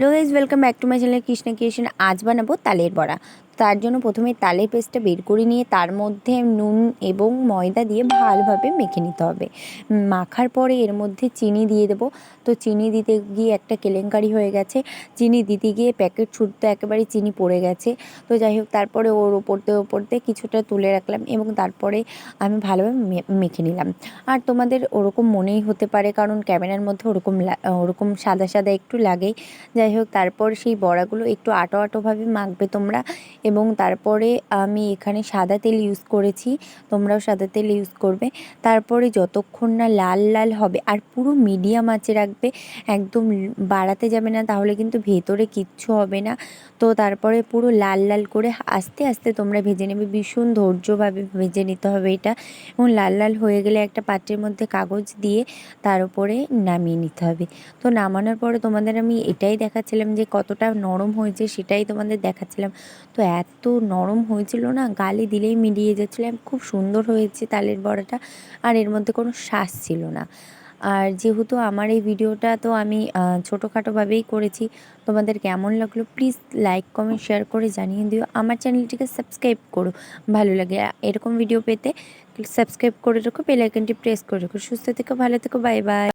Hello guys welcome back to my channel Krishna creation আজ বানাবো তালের বড়া। তার জন্য প্রথমে তালের পেস্টটা বের করে নিয়ে তার মধ্যে নুন এবং ময়দা দিয়ে ভালোভাবে মেখে নিতে হবে। মাখার পরে এর মধ্যে চিনি দিয়ে দেবো। তো চিনি দিতে গিয়ে একটা কেলেঙ্কারি হয়ে গেছে। চিনি দিতে গিয়ে প্যাকেট ছুটতে একেবারে চিনি পড়ে গেছে। তো যাই হোক, তারপরে ওর ওপরতে ওপরতে কিছুটা তুলে রাখলাম এবং তারপরে আমি ভালোভাবে মেখে নিলাম। আর তোমাদের ওরকম মনেই হতে পারে, কারণ ক্যামেরার মধ্যে ওরকম ওরকম সাদা সাদা একটু লাগেই যাই হোক, তারপর সেই বড়াগুলো একটু আটো আটোভাবে মাখবে তোমরা এবং তারপরে আমি এখানে সাদা তেল ইউজ করেছি, তোমরাও সাদা তেল ইউজ করবে। তারপরে যতক্ষণ না লাল লাল হবে, আর পুরো মিডিয়াম আঁচে রাখবে, একদম বাড়াতে যাবে না, তাহলে কিন্তু ভেতরে কিচ্ছু হবে না। তো তারপরে পুরো লাল লাল করে আস্তে আস্তে তোমরা ভেজে নেবে, ভীষণ ধৈর্যভাবে ভেজে নিতে হবে এটা। এবং লাল লাল হয়ে গেলে একটা পাত্রের মধ্যে কাগজ দিয়ে তার উপরে নামিয়ে নিতে হবে। তো নামানোর পরে তোমাদের আমি এটাই দেখাচ্ছিলাম যে কতটা নরম হয়েছে সেটাই তোমাদের দেখাচ্ছিলাম। তো এত নরম হয়েছিল না, গালে দিলেই মিলিয়ে যাচ্ছিল, খুব সুন্দর হয়েছে তালের বড়াটা, আর এর মধ্যে কোনো শ্বাস ছিল না। আর যেহেতু আমার এই ভিডিওটা তো আমি ছোটোখাটোভাবেই করেছি, তোমাদের কেমন লাগল প্লিজ লাইক, কমেন্ট, শেয়ার করে জানিয়ে দিও। আমার চ্যানেলটিকে সাবস্ক্রাইব করো, ভালো লাগে। এরকম ভিডিও পেতে সাবস্ক্রাইব করে রেখো, বেল আইকনটি প্রেস করে রেখো। সুস্থ থেকো, ভালো থেকো, বাই বাই।